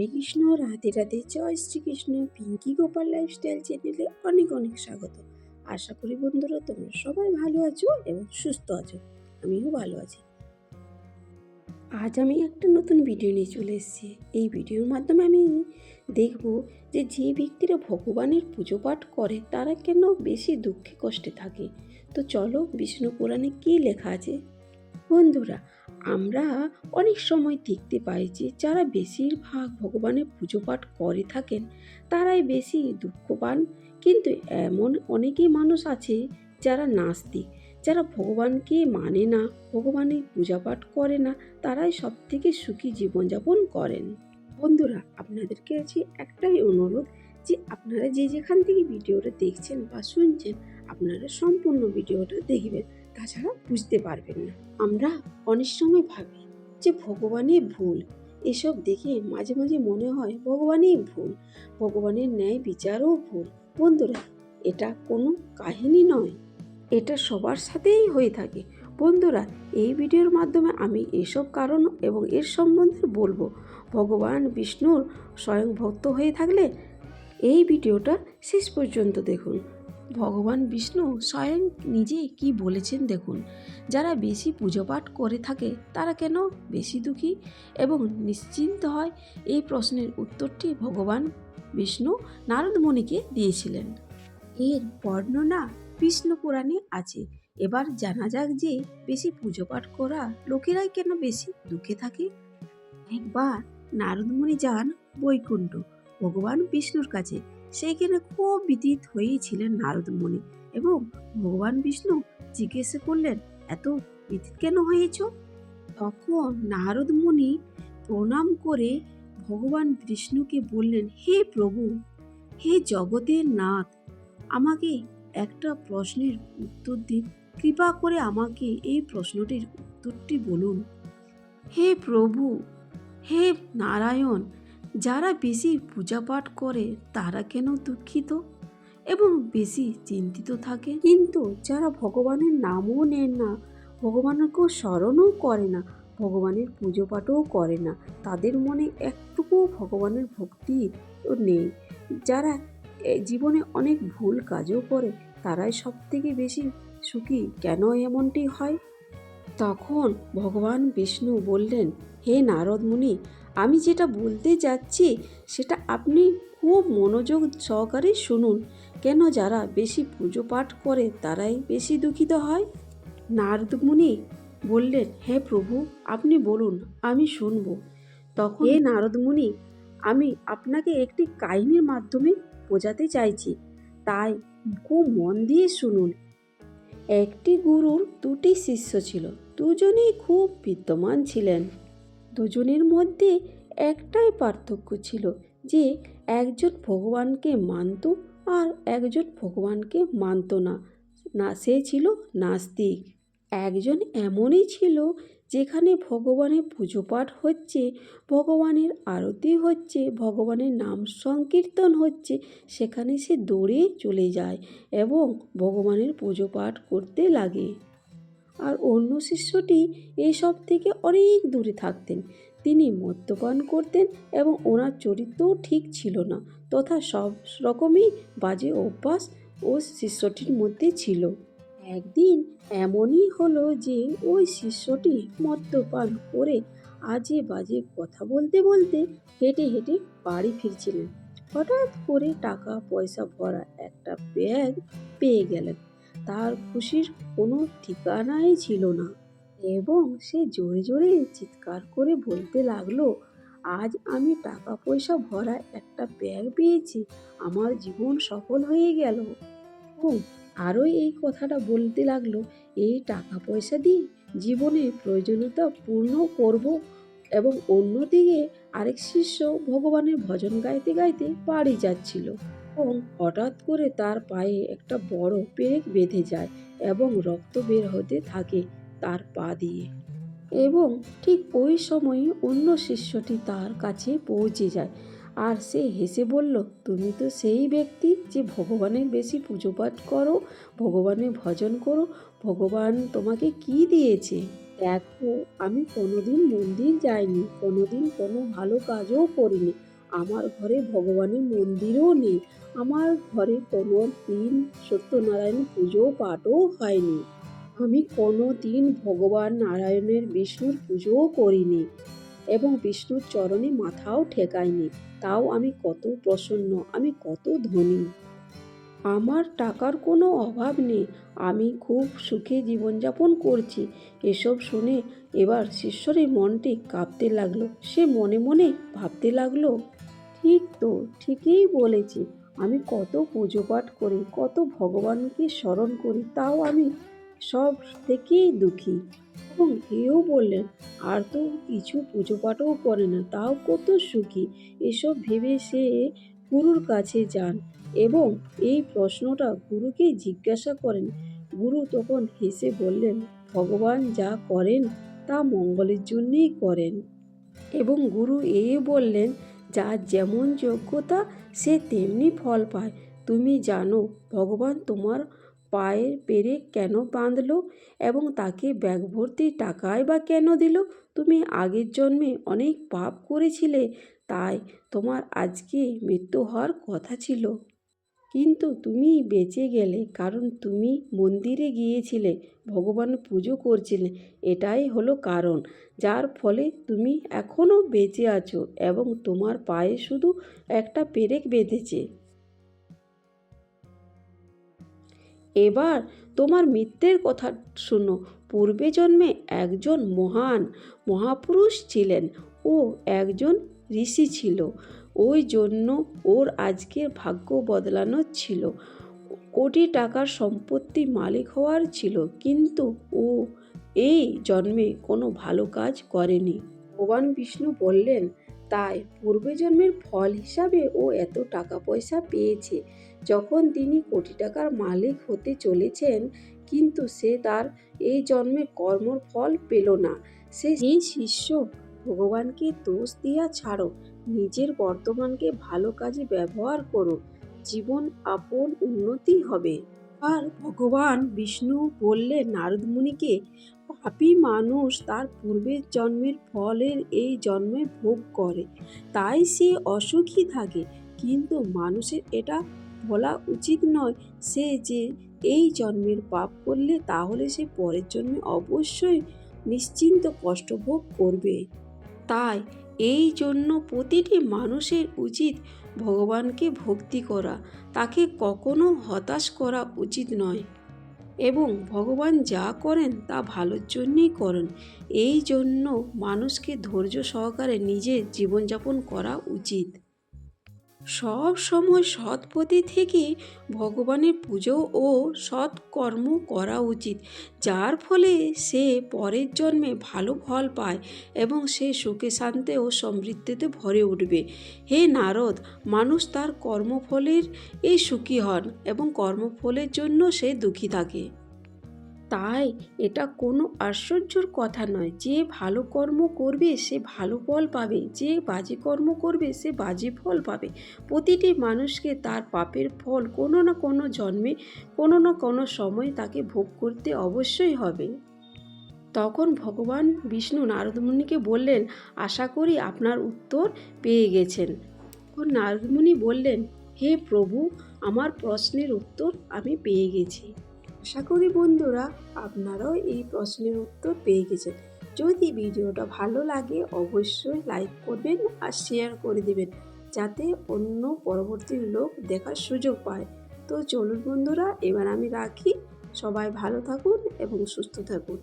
হরে কৃষ্ণ রাধে রাধে জয় শ্রীকৃষ্ণ, পিঙ্কি গোপাল লাইফস্টাইল চ্যানেলে অনেক অনেক স্বাগত। আশা করি বন্ধুরা তোমরা সবাই ভালো আছো এবং সুস্থ আছো। আমিও ভালো আছি। আজ আমি একটা নতুন ভিডিও নিয়ে চলে এসেছি। এই ভিডিওর মাধ্যমে আমি দেখব যে যে ব্যক্তিরা ভগবানের পুজো পাঠ করে, তারা কেন বেশি দুঃখে কষ্টে থাকে? তো চলো বিষ্ণু পুরাণে কী লেখা আছে? বন্ধুরা আমরা অনেক সময় দেখতে পাই যে যারা বেশিরভাগ ভগবানের পুজো পাঠ করে থাকেন, তারাই বেশি দুঃখ পান। কিন্তু এমন অনেকেই মানুষ আছে যারা নাস্তিক, যারা ভগবানকে মানে না, ভগবানের পূজা পাঠ করে না, তারাই সব থেকে সুখী জীবনযাপন করেন। বন্ধুরা, আপনাদেরকে আছে একটাই অনুরোধ যে আপনারা যে যেখান থেকে ভিডিওটা দেখছেন বা শুনছেন, আপনারা সম্পূর্ণ ভিডিওটা দেখবেন। তাছাড়া বুঝতে পারবেন না। আমরা অনেক সময় ভাবি যে ভগবানই ভুল। এসব দেখে মাঝে মাঝে মনে হয় ভগবানই ভুল। ভগবানের ন্যায় বিচারও ভুল। বন্ধুরা, এটা কোনো কাহিনী নয়। এটা সবার সাথেই হয়ে থাকে। বন্ধুরা, এই ভিডিওর মাধ্যমে আমি এসব কারণ এবং এর সম্বন্ধে বলব। ভগবান, বিষ্ণুর স্বয়ং ভক্ত হয়ে থাকলে এই ভিডিওটা শেষ পর্যন্ত দেখুন। ভগবান বিষ্ণু স্বয়ং নিজে কি বলেছেন দেখুন। যারা বেশি পুজো পাঠ করে থাকে, তারা কেন বেশি দুঃখী এবং নিশ্চিন্ত হয়? এই প্রশ্নের উত্তরটি ভগবান বিষ্ণু নারদ মুনিকে দিয়েছিলেন। এর বর্ণনা বিষ্ণু পুরাণে আছে। এবার জানা যাক যে বেশি পুজো পাঠ করা লোকেরাই কেন বেশি দুঃখে থাকে? একবার নারদমণি যান বৈকুণ্ঠ, ভগবান বিষ্ণুর কাছে। সেইখানে খুব বিদিত হয়েছিলেন নারদমুনি এবং ভগবান বিষ্ণু জিজ্ঞেস করলেন, এত বিদিত কেন হয়েছ? তখন নারদ মুনি প্রণাম করে ভগবান বিষ্ণুকে বললেন, হে প্রভু, হে জগতের নাথ, আমাকে একটা প্রশ্নের উত্তর দিন। কৃপা করে আমাকে এই প্রশ্নটির উত্তরটি বলুন। হে প্রভু, হে নারায়ণ যারা বেশি পূজা পাঠ করে, তারা কেন দুঃখিত? এবং বেশি চিন্তিত থাকে? কিন্তু যারা ভগবানের নামও নেন না, ভগবানকেও স্মরণও করে না, ভগবানের পুজো পাঠও করে না, তাদের মনে একটুকুও ভগবানের ভক্তি নেই। যারা জীবনে অনেক ভুল কাজও করে, তারাই সব থেকে বেশি সুখী। কেন এমনটি হয়? তখন ভগবান বিষ্ণু বললেন, হে নারদ মুনি আমি যেটা বলতে যাচ্ছি, সেটা আপনি খুব মনোযোগ সহকারে শুনুন। কেন যারা বেশি পুজো পাঠ করে, তারাই বেশি দুঃখিত হয়? নারদ মুনি বললেন, হে প্রভু, আপনি বলুন, আমি শুনব। তখন হে নারদমুনি আমি আপনাকে একটি কাহিনীর মাধ্যমে বোঝাতে চাইছি। তাই খুব মন দিয়ে শুনুন। একটি গুরুর দুটি শিষ্য ছিল। দুজনেই খুব বিদ্যমান ছিলেন। দুজনের মধ্যে একটাই পার্থক্য ছিল যে একজন ভগবানকে মানত আর একজন ভগবানকে মানত না। না, সে ছিল নাস্তিক। একজন এমনই ছিল যেখানে ভগবানের পুজো পাঠ হচ্ছে, ভগবানের আরতি হচ্ছে, ভগবানের নাম সংকীর্তন হচ্ছে, সেখানে সে দৌড়ে চলে যায় এবং ভগবানের পুজো পাঠ করতে লাগে। আর অন্য শিষ্যটি এসব থেকে অনেক দূরে থাকতেন। তিনি মদ্যপান করতেন এবং ওনার চরিত্রও ঠিক ছিল না, তথা সব রকমই বাজে অভ্যাস ও শিষ্যটির মধ্যে ছিল। একদিন এমনই হলো যে ওই শিষ্যটি মদ্যপান করে আজে বাজে কথা বলতে বলতে হেঁটে হেঁটে বাড়ি ফিরছিলেন। হঠাৎ করে টাকা পয়সা ভরা একটা ব্যাগ পেয়ে গেলেন। তার খুশির কোনো ঠিকানাই ছিল না এবং সে জোরে জোরে চিৎকার করে বলতে লাগল, আজ আমি টাকা পয়সা ভরা একটা ব্যাগ পেয়েছি, আমার জীবন সফল হয়ে গেল। ও আরও এই কথাটা বলতে লাগল, এই টাকা পয়সা দিয়ে জীবনে প্রয়োজনীয়তা পূর্ণ করব এবং অন্যদিকে আরেক শিষ্য ভগবানের ভজন গাইতে গাইতে বাড়ি যাচ্ছিল। এবং হঠাৎ করে তার পায়ে একটা বড় পেরেক বেঁধে যায় এবং রক্ত বের হতে থাকে তার পা দিয়ে। এবং ঠিক ওই সময়ই অন্য শিষ্যটি তার কাছে পৌঁছে যায় আর সে হেসে বলল, তুমি তো সেই ব্যক্তি যে ভগবানের বেশি পুজো পাঠ করো, ভগবানের ভজন করো, ভগবান তোমাকে কি দিয়েছে? দেখো, আমি কোনোদিন মন্দির যাইনি, কোনোদিন কোনো ভালো কাজও করিনি। আমার ঘরে ভগবানের মন্দিরও নেই। আমার ঘরে কোনো দিন সত্যনারায়ণ পুজো পাঠও হয়নি। আমি কোনো দিন ভগবান নারায়ণের বিষ্ণুর পুজোও করিনি এবং বিষ্ণুর চরণে মাথাও ঠেকাইনি। তাও আমি কত প্রসন্ন, আমি কত ধনী। আমার টাকার কোনো অভাব নেই। আমি খুব সুখে জীবনযাপন করছি। এসব শুনে এবার শিষ্যরের মনটি কাঁপতে লাগল। সে মনে মনে ভাবতে লাগল ঠিক তো, ঠিকই বলেছি। আমি কত পুজো পাঠ করি, কত ভগবানকে স্মরণ করি, তাও আমি সব থেকেই দুঃখী। এবং এও বললেন, আর তো কিছু পুজো পাঠও করে না, তাও কত সুখী। এসব ভেবে সে গুরুর কাছে যান। এবং এই প্রশ্নটা গুরুকে জিজ্ঞাসা করেন। গুরু তখন হেসে বললেন, ভগবান যা করেন, তা মঙ্গলের জন্যেই করেন। এবং গুরু এ বললেন যার যেমন যোগ্যতা, সে তেমনি ফল পায়। তুমি জানো, ভগবান তোমার পায়ের পেরে কেন বাঁধলো এবং তাকে ব্যাগ ভর্তি টাকায় বা কেন দিল? তুমি আগের জন্মে অনেক পাপ করেছিলে, তাই তোমার আজকে মৃত্যু হওয়ার কথা ছিল। কিন্তু তুমি বেঁচে গেলে, কারণ তুমি মন্দিরে গিয়েছিলে, ভগবান পুজো করছিলে, এটাই হলো কারণ। যার ফলে তুমি এখনও বেঁচে আছো এবং তোমার পায়ে শুধু একটা পেরেক বেঁধেছে। এবার তোমার মিথ্যের কথা শোনো। পূর্বে জন্মে একজন মহান মহাপুরুষ ছিলেন ও একজন ঋষি ছিল। ওই জন্য ওর আজকের ভাগ্য বদলানো ছিল। কোটি টাকার সম্পত্তি মালিক হওয়ার ছিল, কিন্তু ও এই জন্মে কোনো ভালো কাজ করেনি। ভগবান বিষ্ণু বললেন, তাই পূর্বে জন্মের ফল হিসাবে ও এত টাকা পয়সা পেয়েছে। যখন তিনি কোটি টাকার মালিক হতে চলেছেন, কিন্তু সে তার এই জন্মে কর্মর ফল পেল না। সে শিষ্য ভগবানকে দোষ দিয়া ছাড়ো, নিজের বর্তমানকে ভালো কাজে ব্যবহার করো, জীবন আপন উন্নতি হবে। আর ভগবান বিষ্ণু বললে নারদ মুনিকে, পাপী মানুষ তার পূর্বের জন্মের ফলের এই জন্মে ভোগ করে, তাই সে অসুখী থাকে। কিন্তু মানুষের এটা বলা উচিত নয় সে যে এই জন্মের পাপ করলে তাহলে সে পরের জন্মে অবশ্যই নিশ্চিন্ত কষ্ট ভোগ করবে। তাই এই জন্য প্রতিটি মানুষের উচিত ভগবানকে ভক্তি করা, তাকে কখনো হতাশ করা উচিত নয়। এবং ভগবান যা করেন তা ভালোর জন্যই করেন। এই জন্য মানুষকে ধৈর্য সহকারে নিজের জীবনযাপন করা উচিত। সব সময় সৎ পথে থেকে ভগবানের পুজো ও সৎ কর্ম করা উচিত, যার ফলে সে পরের জন্মে ভালো ফল পায় এবং সে সুখে শান্তে ও সমৃদ্ধিতে ভরে উঠবে। হে নারদ, মানুষ তার কর্মফলের এই সুখী হন এবং কর্মফলের জন্য সে দুঃখী থাকে। তাই এটা কোনো আশ্চর্যর কথা নয়। যে ভালো কর্ম করবে, সে ভালো ফল পাবে। যে বাজে কর্ম করবে, সে বাজে ফল পাবে। প্রতিটি মানুষকে তার পাপের ফল কোনো না কোনো জন্মে, কোনো না কোনো সময় তাকে ভোগ করতে অবশ্যই হবে। তখন ভগবান বিষ্ণু নারদমুনিকে বললেন, আশা করি আপনার উত্তর পেয়ে গেছেন। তখন নারদমুনি বললেন, হে প্রভু, আমার প্রশ্নের উত্তর আমি পেয়ে গেছি। আশা করি বন্ধুরা আপনারাও এই প্রশ্নের উত্তর পেয়ে গেছেন। যদি ভিডিওটা ভালো লাগে অবশ্যই লাইক করবেন আর শেয়ার করে দেবেন, যাতে অন্য পরবর্তী লোক দেখার সুযোগ পায়। তো চলুন বন্ধুরা, এবার আমি রাখি। সবাই ভালো থাকুন এবং সুস্থ থাকুন।